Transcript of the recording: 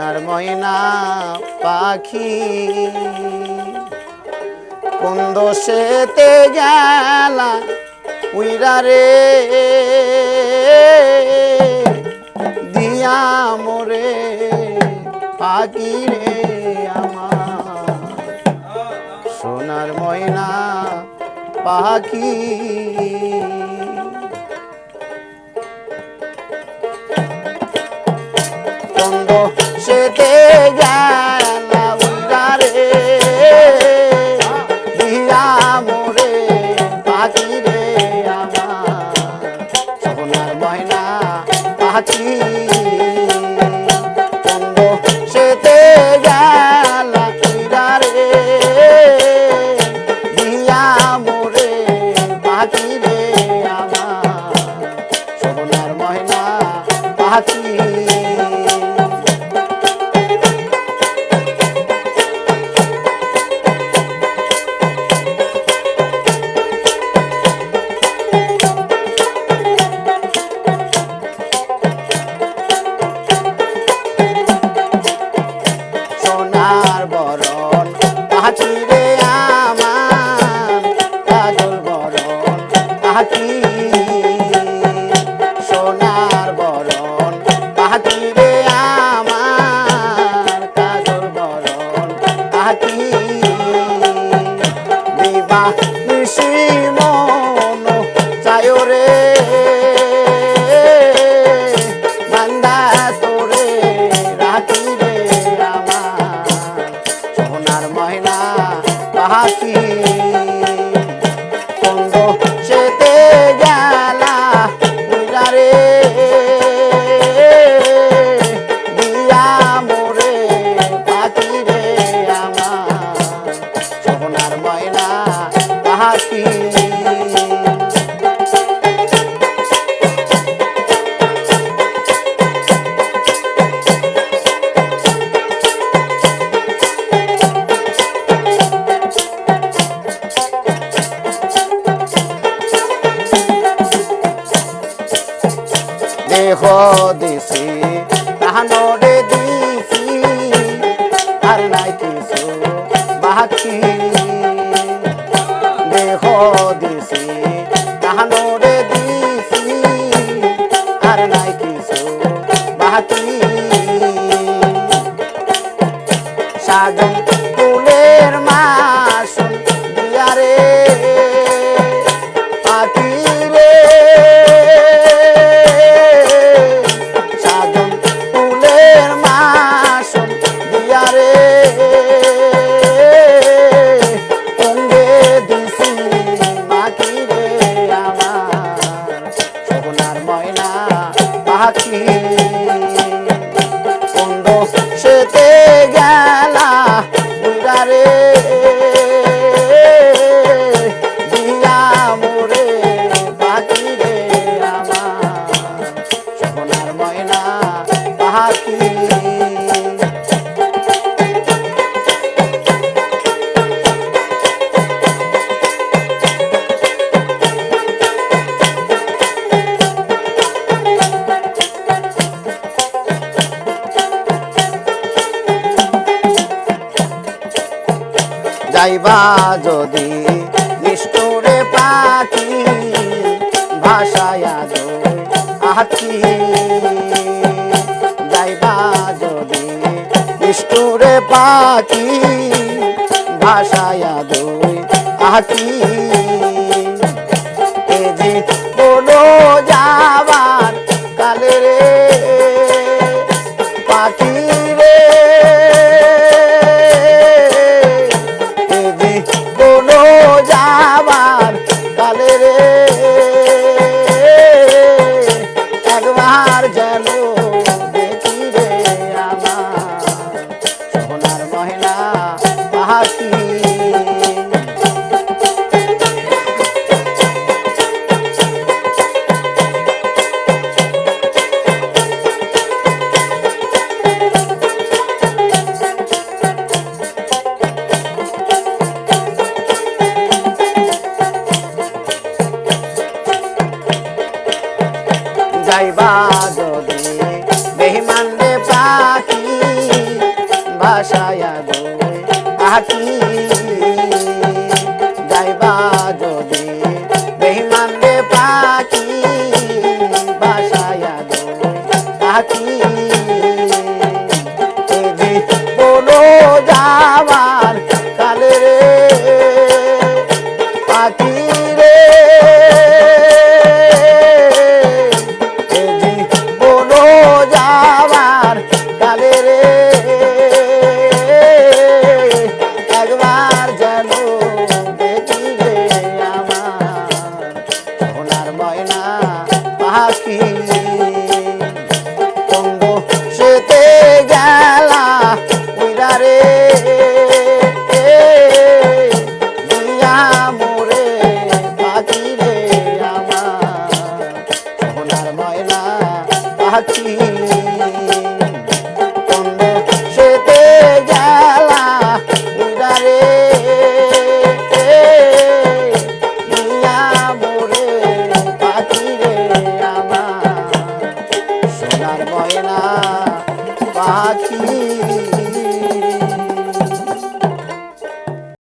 সোনার ময়না পাখি। কোন দোষেতে গেলা উইরা রে। দিয়া মোরে পাখি রে আমার। সোনার ময়না পাখি। কন্দ সেতে বিবাহ নিশি মন চায় রে। বান্দা তোরে রাখি রে আমার সোনার ময়না পাখি দেহ দিছি প্রাণরে দিছি আর নাই কিছু বাকি। দেহ দিছি প্রাণরে দিছি আর নাই কিছু বাকি। সাজন যাইবা যদি নিষ্ঠুরে পাখি ভাষায়া আখি যাইবা যদি নিষ্ঠুরে পাখি ভাষায়া দুই আখি এ যে বলো যাবার যাইবা যদি aqui তে গেলা উইরা রে। দিয়া মোরে পাখি রে ময়না পাখি সে তে